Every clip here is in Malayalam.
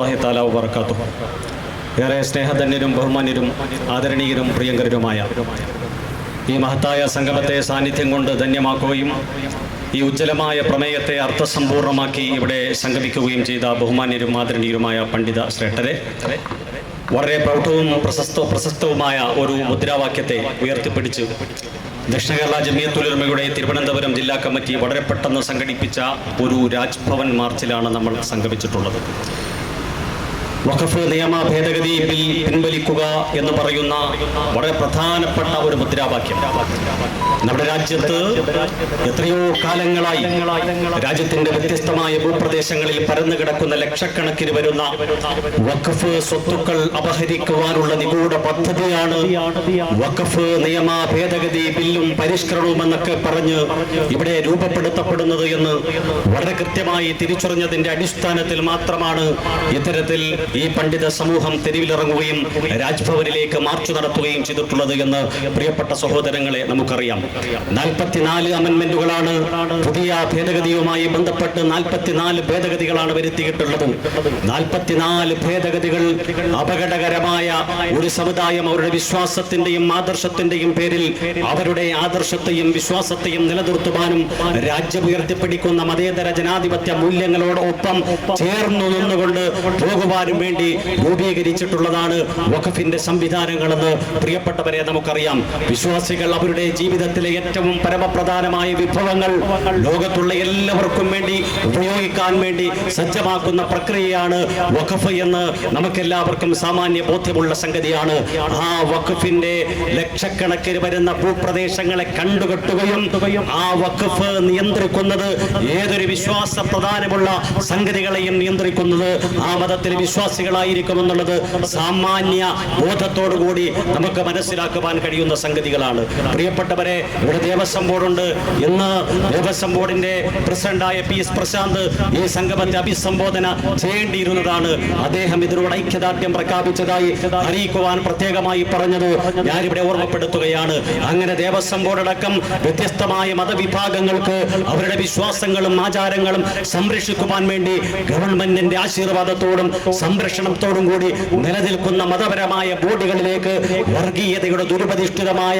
വറഹമത്തല്ലാഹി താല വർക്കാത്തു ഏറെ സ്നേഹധന്യരും ബഹുമാന്യരും ആദരണീയരും പ്രിയങ്കരരുമായ ഈ മഹത്തായ സംഗമത്തെ സാന്നിധ്യം കൊണ്ട് ധന്യമാക്കുകയും ഈ ഉജ്ജ്വലമായ പ്രമേയത്തെ അർത്ഥസമ്പൂർണമാക്കി ഇവിടെ സംഗമിക്കുകയും ചെയ്ത ബഹുമാന്യരും ആദരണീയരുമായ പണ്ഡിത ശ്രേഷ്ഠരെ വളരെ പ്രൗഢവും പ്രശസ്ത പ്രശസ്തവുമായ ഒരു മുദ്രാവാക്യത്തെ ഉയർത്തിപ്പിടിച്ച് ദക്ഷിണ കേരള ജമിയത്തുലർമ്മയുടെ തിരുവനന്തപുരം ജില്ലാ കമ്മിറ്റി വളരെ പെട്ടെന്ന് സംഘടിപ്പിച്ച ഒരു രാജ്ഭവൻ മാർച്ചിലാണ് നമ്മൾ സംഗമിച്ചിട്ടുള്ളത്. വഖഫ് നിയമ ഭേദഗതി ബിൽ പിൻവലിക്കുക എന്ന് പറയുന്ന വളരെ പ്രധാനപ്പെട്ട ഒരു മുദ്രാവാക്യം. നമ്മുടെ രാജ്യത്ത് എത്രയോ കാലങ്ങളായി രാജ്യത്തിന്റെ വ്യത്യസ്തമായ ഭൂപ്രദേശങ്ങളിൽ പരന്നു കിടക്കുന്ന ലക്ഷക്കണക്കിന് വരുന്ന വഖഫ് സ്വത്തുക്കൾ അപഹരിക്കുവാനുള്ള നിഗൂഢ പദ്ധതിയാണ് വഖഫ് നിയമ ഭേദഗതി ബില്ലും പരിഷ്കരണവും എന്നൊക്കെ പറഞ്ഞ് ഇവിടെ രൂപപ്പെടുത്തപ്പെടുന്നത് എന്ന് വളരെ കൃത്യമായി തിരിച്ചറിഞ്ഞതിന്റെ അടിസ്ഥാനത്തിൽ മാത്രമാണ് ഇത്തരത്തിൽ ഈ പണ്ഡിത സമൂഹം തെരുവിലിറങ്ങുകയും രാജ്ഭവനിലേക്ക് മാർച്ച് നടത്തുകയും ചെയ്തിട്ടുള്ളത് എന്ന് പ്രിയപ്പെട്ട സഹോദരങ്ങളെ നമുക്കറിയാം. നാൽപ്പത്തിനാല് അമെന്മെന്റുകളാണ് പുതിയ ഭേദഗതിയുമായി ബന്ധപ്പെട്ട് നാൽപ്പത്തിനാല് ഭേദഗതികളാണ് വരുത്തിയിട്ടുള്ളത്. നാൽപ്പത്തിനാല് ഭേദഗതികൾ അപകടകരമായ ഒരു സമുദായം അവരുടെ വിശ്വാസത്തിന്റെയും ആദർശത്തിന്റെയും പേരിൽ അവരുടെ ആദർശത്തെയും വിശ്വാസത്തെയും നിലനിർത്തുവാനും രാജ്യം ഉയർത്തിപ്പിടിക്കുന്ന മതേതര ജനാധിപത്യ മൂല്യങ്ങളോടൊപ്പം ചേർന്നു നിന്നുകൊണ്ട് പോകുവാനും വേണ്ടി രൂപീകരിച്ചിട്ടുള്ളതാണ് വഖഫിന്റെ സംവിധാനങ്ങളെന്ന് പ്രിയപ്പെട്ടവരെ നമുക്കറിയാം. വിശ്വാസികൾ അവരുടെ ജീവിതത്തിലെ ഏറ്റവും പരമപ്രധാനമായ വിഭവങ്ങൾ ലോകത്തുള്ള എല്ലാവർക്കും വേണ്ടി ഉപയോഗിക്കാൻ വേണ്ടി സജ്ജമാക്കുന്ന പ്രക്രിയയാണ് വഖഫ് എന്ന് നമുക്കെല്ലാവർക്കും സാമാന്യ ബോധ്യമുള്ള സംഗതിയാണ്. ആ വഖഫിന്റെ ലക്ഷക്കണക്കിന് വരുന്ന ഭൂപ്രദേശങ്ങളെ കണ്ടുകെട്ടുകയും ആ വഖഫ് നിയന്ത്രിക്കുന്നത് ഏതൊരു വിശ്വാസ പ്രധാനമുള്ള സംഗതികളെയും നിയന്ത്രിക്കുന്നത് ആ മതത്തിലെ വിശ്വാസികളായിരിക്കുമെന്നുള്ളത് സാമാന്യ ബോധത്തോടുകൂടി നമുക്ക് മനസ്സിലാക്കുവാൻ കഴിയുന്ന സംഗതികളാണ്. പ്രിയപ്പെട്ടവരെ ഇവിടെ ദേവസ്വം ബോർഡുണ്ട്. ഇന്ന് ദേവസ്വം ബോർഡിന്റെ പ്രസിഡന്റായ പി എസ് പ്രശാന്ത് ഈ സംഗമത്തെ അഭിസംബോധന ചെയ്യേണ്ടിയിരുന്നതാണ്. അദ്ദേഹം ഇതിനോട് ഐക്യദാർഢ്യം പ്രഖ്യാപിച്ചതായി അറിയിക്കുവാൻ പ്രത്യേകമായി പറഞ്ഞത് ഞാനിവിടെ ഓർമ്മപ്പെടുത്തുകയാണ്. അങ്ങനെ ദേവസ്വം ബോർഡടക്കം വ്യത്യസ്തമായ മതവിഭാഗങ്ങൾക്ക് അവരുടെ വിശ്വാസങ്ങളും ആചാരങ്ങളും സംരക്ഷിക്കുവാൻ വേണ്ടി ഗവൺമെന്റിന്റെ ആശീർവാദത്തോടും സംരക്ഷണത്തോടും കൂടി നിലനിൽക്കുന്ന മതപരമായ ബോഡികളിലേക്ക് വർഗീയതയുടെ ദുരുപതിഷ്ഠിതമായ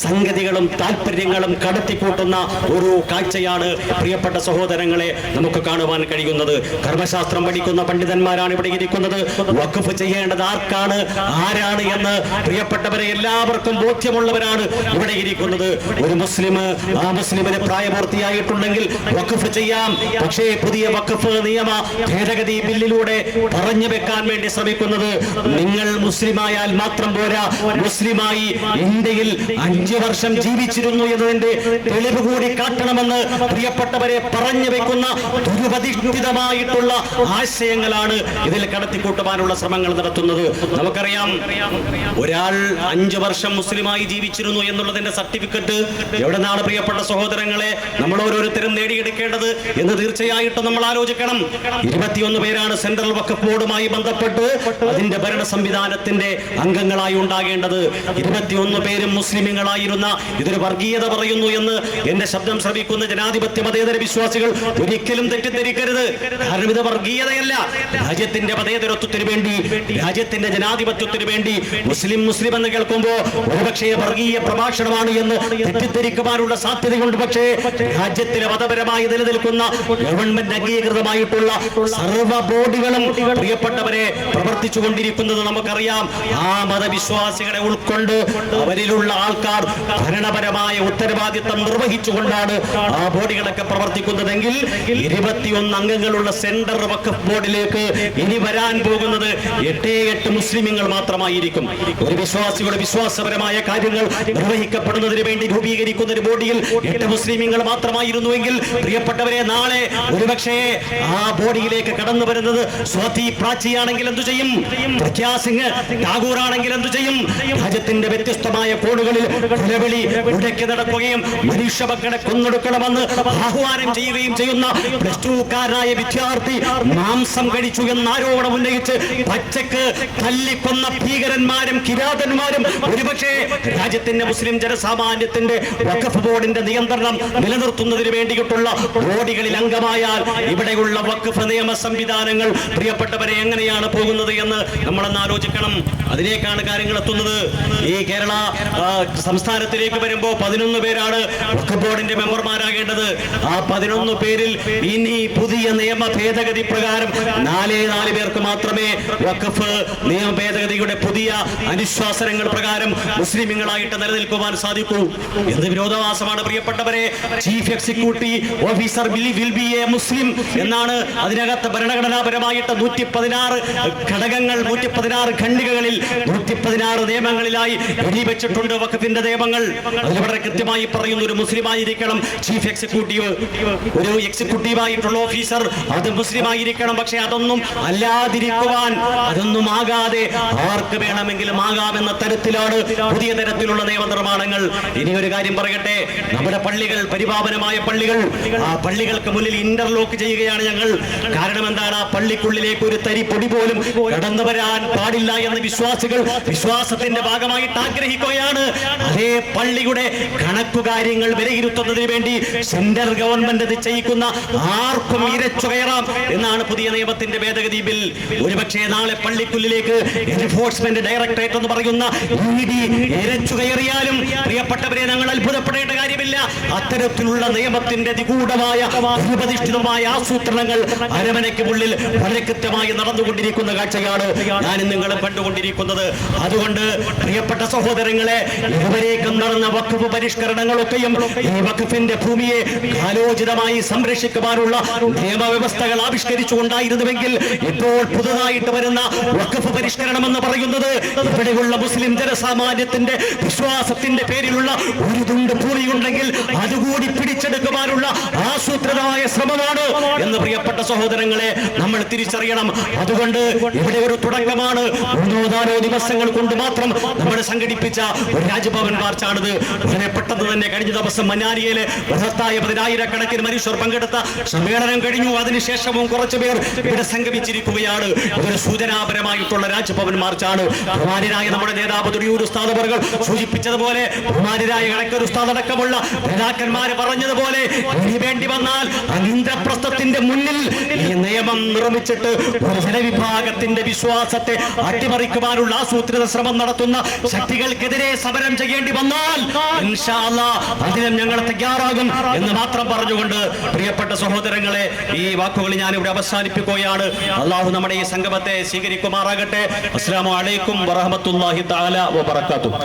സംഗതികളും താല്പര്യങ്ങളും കടത്തിക്കൂട്ടുന്ന ഒരു കാഴ്ചയാണ് പ്രിയപ്പെട്ട സഹോദരങ്ങളെ നമുക്ക് കാണുവാൻ കഴിയുന്നത്. കർമ്മശാസ്ത്രം പഠിക്കുന്ന പണ്ഡിതന്മാരാണ് ഇവിടെ ഇരിക്കുന്നത്. വഖഫ് ചെയ്യേണ്ടത് ആർക്കാണ്? ആരാണ് എന്ന് പ്രിയപ്പെട്ടവരെ എല്ലാവർക്കും ബോധ്യമുള്ളവരാണ് ഇവിടെ ഇരിക്കുന്നത്. ഒരു മുസ്ലിം ആ മുസ്ലിമിന് പ്രായപൂർത്തിയായിട്ടുണ്ടെങ്കിൽ വഖഫ് ചെയ്യാം. പക്ഷേ പുതിയ വഖഫ് നിയമ ഭേദഗതി ബില്ലിലൂടെ പറഞ്ഞു വെക്കാൻ വേണ്ടി ശ്രമിക്കുന്നത് നിങ്ങൾ മുസ്ലിമായാൽ മാത്രം പോരാ. മുസ്ലിമായി ഇന്ത്യയിൽ അഞ്ചു വർഷം ജീവിച്ചിരുന്നു എന്നതിന്റെ തെളിവ് കൂടി കാട്ടണമെന്ന് പ്രിയപ്പെട്ടവരെ പറഞ്ഞു വെക്കുന്ന ദുരുപതിഷ്ഠിതമായിട്ടുള്ള ആശയങ്ങളാണ് ഇതിൽ കടത്തിക്കൂട്ടുവാനുള്ള ശ്രമങ്ങൾ നടത്തുന്നത്. നമുക്കറിയാം ഒരാൾ അഞ്ചു വർഷം മുസ്ലിമായി ജീവിച്ചിരുന്നു എന്നുള്ളതിന്റെ സർട്ടിഫിക്കറ്റ് എവിടെ നിന്നാണ് പ്രിയപ്പെട്ട സഹോദരങ്ങളെ? നമ്മൾ ഓരോരുത്തരും നേടിയെടുക്കേണ്ടത് എന്ന് തീർച്ചയായിട്ടും നമ്മൾ ആലോചിക്കണം. ഇരുപത്തിയൊന്ന് പേരാണ് സെൻട്രൽ വക്കഫ് ബോർഡുമായി ബന്ധപ്പെട്ട് അതിന്റെ ഭരണ സംവിധാനത്തിന്റെ അംഗങ്ങളായി ഉണ്ടാകേണ്ടത് ഇരുപത്തിയൊന്ന് പേരും മുസ്ലിമുകളായിരുന്ന ഇതൊരു വർഗീയത പറയുന്നു എന്ന് എന്റെ ശബ്ദം ശ്രമിക്കുന്ന ജനാധിപത്യ മതേതര വിശ്വാസികൾ ഒരിക്കലും തെറ്റിദ്ധരിക്കരുത്. കാരണം ഇത് വർഗീയതയല്ല. രാജ്യത്തിന്റെ മതേതരത്വത്തിന് വേണ്ടി രാജ്യത്തിന്റെ ജനാധിപത്യത്തിന് വേണ്ടി മുസ്ലിം മുസ്ലിം എന്ന് കേൾക്കുമ്പോൾ ഒരുപക്ഷേ വർഗീയ പ്രഭാഷണമാണ് എന്ന് തെറ്റിദ്ധരിക്കുവാനുള്ള സാധ്യതയുണ്ട്. പക്ഷേ രാജ്യത്തിലെ മതപരമായി നിലനിൽക്കുന്ന ഗവൺമെന്റ് അംഗീകൃതമായിട്ടുള്ള സർവ ബോർഡുകളും പ്രിയപ്പെട്ടവരെ പ്രവർത്തിച്ചു കൊണ്ടിരിക്കുന്നത് നമുക്കറിയാം. ആ മതവിശ്വാസികളെ ഉൾക്കൊണ്ട് അവരിലുള്ള ആൾക്കാർ ഭരണപരമായ ഉത്തരവാദിത്തം നിർവഹിച്ചുകൊണ്ടാണ് ആ ബോഡികളൊക്കെ പ്രവർത്തിക്കുന്നതെങ്കിൽ ഇരുപത്തിയൊന്ന് അംഗങ്ങളുള്ള സെൻട്രൽ വഖഫ് ബോർഡിലേക്ക് ഇനി വരാൻ പോകുന്നത് എട്ടേ എട്ട് മുസ്ലിമുകൾ മാത്രമായിരിക്കും. ഒരു വിശ്വാസികളുടെ വിശ്വാസപരമായ കാര്യങ്ങൾ നിർവഹിക്കപ്പെടുന്നതിന് വേണ്ടി രൂപീകരിക്കുന്ന ഒരു ബോഡിയിൽ എട്ട് മുസ്ലിമുകൾ മാത്രമായിരുന്നുവെങ്കിൽ പ്രിയപ്പെട്ടവരെ നാളെ ഒരുപക്ഷേ ആ ബോഡിയിലേക്ക് കടന്നു വരുന്നത് സ്വാതി പ്രാച്ചിയാണെങ്കിൽ എന്തു ചെയ്യും? പ്രഖ്യാ സിംഗ് ആണെങ്കിൽ എന്തു ചെയ്യും? രാജ്യത്തിന്റെ വ്യത്യസ്തമായ കോണുകളിൽ നിലവിളി ഉടക്കി നടക്കുകയും മനുഷ്യമക്കളെ കൊന്നൊടുക്കണമെന്ന് ആഹ്വാനം ചെയ്യുകയും ചെയ്യുന്ന പ്ലസ് ടുക്കാരനായ വിദ്യാർത്ഥി മാംസം കഴിച്ചു എന്ന ആരോപണം ഉന്നയിച്ച് പച്ചക്ക് തല്ലിക്കൊന്ന ഭീകരന്മാരും കിരാതന്മാരും ഒരുപക്ഷെ രാജ്യത്തിന്റെ മുസ്ലിം ജനസാമാന്യത്തിന്റെ വഖഫ് ബോർഡിന്റെ നിയന്ത്രണം നിലനിർത്തുന്നതിന് വേണ്ടിയിട്ടുള്ള ബോഡികളിൽ അംഗമായാൽ ഇവിടെയുള്ള വഖഫ് നിയമ സംവിധാനങ്ങൾ പ്രിയപ്പെട്ടവരെ എങ്ങനെയാണ് പോകുന്നത് എന്ന് നമ്മളൊന്ന് ആലോചിക്കണം. അതിലേക്കാണ് കാര്യങ്ങൾ എത്തുന്നത്. ഈ കേരള സംസ്ഥാനത്തിലേക്ക് വരുമ്പോൾ പതിനൊന്ന് പേരാണ് ബോർഡിന്റെ മെമ്പർമാരാകേണ്ടത്. ആ പതിനൊന്ന് പേരിൽ ഇനി പുതിയ നിയമ ഭേദഗതി പ്രകാരം നാലേ നാല് പേർക്ക് മാത്രമേ വഖഫ് നിയമ ഭേദഗതിയുടെ പുതിയ അനുശ്വാസനങ്ങൾ പ്രകാരം മുസ്ലിമുകളായിട്ട് നിലനിൽക്കുവാൻ സാധിക്കൂ. എന്ത് വിരോധാഭാസമാണ് പ്രിയപ്പെട്ടവരെ? Chief executive officer will be a Muslim എന്നാണ് അതിനകത്ത് ഭരണഘടനാപരമായിട്ട് നൂറ്റി പതിനാറ് ഘടകങ്ങൾ നൂറ്റി പതിനാറ് ഖണ്ഡികകളിൽ നൂറ്റി പതിനാറ് നിയമങ്ങളിലായി എഴുതി വെച്ചിട്ടുണ്ട് വഖഫിന്റെ നിയമങ്ങൾ. അതിൽ കൃത്യമായി പറയുന്ന ഒരു മുസ്ലിം ആയിരിക്കണം ചീഫ് എക്സിക്യൂട്ടീവ് ഒരു എക്സിക്യൂട്ടീവ് ആയിട്ടുള്ള ഓഫീസർ അത് മുസ്ലിം ആയിരിക്കണം പക്ഷെ അതൊന്നും അല്ലാതിരിക്കുവാൻ അതൊന്നും ആകാതെ ആർക്ക് വേണമെങ്കിലും ആകാമെന്ന തരത്തിലാണ് പുതിയ തരത്തിലുള്ള നിയമനിർമ്മാണങ്ങൾ. ഇനി ഒരു കാര്യം പറയട്ടെ. നമ്മുടെ പള്ളികൾ പരിപാവനമായ പള്ളികൾ ആ പള്ളികൾക്ക് മുന്നിൽ ഇന്റർലോക്ക് ചെയ്യുകയാണ് ഞങ്ങൾ. കാരണം എന്താണ്? ആ പള്ളിക്കുള്ളിലേക്ക് ഒരു തരി പൊടി പോലും കടന്നു വരാൻ പാടില്ല എന്ന് വിശ്വാസികൾ വിശ്വാസത്തിന്റെ ഭാഗമായിട്ട് ആഗ്രഹിക്കുകയാണ്. അതേ പള്ളിയുടെ കണക്കുകാര്യങ്ങൾ വിലയിരുത്തുന്നതിന് വേണ്ടി സെൻട്രൽ ഗവൺമെന്റ് നിശ്ചയിക്കുന്ന ചെയ്യിക്കുന്ന ആർക്കും ഇരച്ചു കയറാം എന്നാണ് പുതിയ നിയമത്തിന്റെ ഭേദഗതി ബിൽ. ഒരുപക്ഷെ നാളെ പള്ളിക്കുള്ളിലേക്ക് എൻഫോഴ്സ്മെന്റ് ഡയറക്ടറേറ്റ് എന്ന് പറയുന്ന ഇരച്ചു കയറിയാലും പ്രിയപ്പെട്ടവരെ ഞങ്ങൾ അത്ഭുതപ്പെടേണ്ട കാര്യമില്ല. അത്തരത്തിലുള്ള നിയമത്തിന്റെ നിഗൂഢമായ ഉപധിഷ്ഠിതമായ ആസൂത്രണങ്ങൾ അരമനയ്ക്ക് ഉള്ളിൽ വളരെ കൃത്യമായി നടന്നുകൊണ്ടിരിക്കുന്ന കാഴ്ചയാണ് ഞാൻ നിങ്ങൾ കണ്ടുകൊണ്ടിരിക്കുന്നത്. അതുകൊണ്ട് പ്രിയപ്പെട്ട സഹോദരങ്ങളെ ഇതുവരേക്കും നടന്ന വഖഫ് പരിഷ്കരണങ്ങളൊക്കെയും ഈ വഖഫിന്റെ ഭൂമിയെ കാലോചിതമായി സംരക്ഷിക്കുവാനുള്ള നിയമവ്യവസ്ഥകൾ ആവിഷ്കരിച്ചുകൊണ്ടായിരുന്നുവെങ്കിൽ ഇപ്പോൾ പുതുതായിട്ട് വരുന്ന വഖഫ് പരിഷ്കരണം എന്ന് പറയുന്നത് ഇവിടെയുള്ള മുസ്ലിം ജനസാമാന്യത്തിന്റെ വിശ്വാസത്തിന്റെ പേരിലുള്ള ഒരു തുണ്ട് ഭൂമിയുണ്ടെങ്കിൽ അതുകൂടി പിടിച്ചെടുക്കുവാനുള്ള ആസൂത്രിതമായ ശ്രമമാണ്. പ്രിയപ്പെട്ട സഹോദരങ്ങളെ നമ്മൾ തിരിച്ചറിയണം. അതുകൊണ്ട് ഇവിടെ ഒരു തുടക്കമാണ്. മൂന്നോ നാലോ ദിവസങ്ങൾ കൊണ്ട് മാത്രം നമ്മൾ സംഘടിപ്പിച്ച ഒരു രാജ്ഭവൻ മാർച്ചാണിത്. വളരെ പെട്ടെന്ന് തന്നെ കഴിഞ്ഞ ദിവസം മന്നാലിയിലെ ബൃഹത്തായ പതിനായിരക്കണക്കിന് മനുഷ്യർ പങ്കെടുത്ത സമ്മേളനം കഴിഞ്ഞു. അതിനുശേഷവും കുറച്ചു പേർ ഇവിടെ സംഗമിച്ചിരിക്കുകയാണ്. ഇതൊരു സൂചനാപരമായിട്ടുള്ള രാജ്ഭവൻ മാർച്ചാണ്. ബഹുമാനായ നമ്മുടെ നേതാവ് ദുരിയൂർ സ്ഥാപകർ സൂചിപ്പിച്ചതുപോലെ ബഹുമാനായ കണക്കൊരു ഉസ്താദ് അടക്കമുള്ള നേതാക്കന്മാര് പറഞ്ഞതുപോലെ ഇനി വേണ്ടി വന്നാൽ ഇന്ദ്രപ്രസ്ഥത്തിന്റെ മുന്നിൽ ഈ നിയമം നിർമ്മിച്ചിട്ട് ഒരു ജനവിഭാഗത്തിന്റെ വിശ്വാസത്തെ അട്ടിമറിക്കുവാനുള്ള ആസൂത്രിത ശ്രമം നടത്തുന്ന ശക്തികൾക്കെതിരെ സമരം ചെയ്യേണ്ടി വന്നാൽ അതിനും ഞങ്ങൾ തയ്യാറാകും എന്ന് മാത്രം പറഞ്ഞുകൊണ്ട് പ്രിയപ്പെട്ട സഹോദരങ്ങളെ ഈ വാക്കുകൾ ഞാൻ ഇവിടെ അവസാനിപ്പിക്കുകയാണ്. അള്ളാഹു നമ്മുടെ ഈ സംഗമത്തെ സ്വീകരിക്കുമാറാകട്ടെ. അസ്സാം വലൈക്കും വറഹമത്തല്ലാഹി താല വബറകാതുഹു.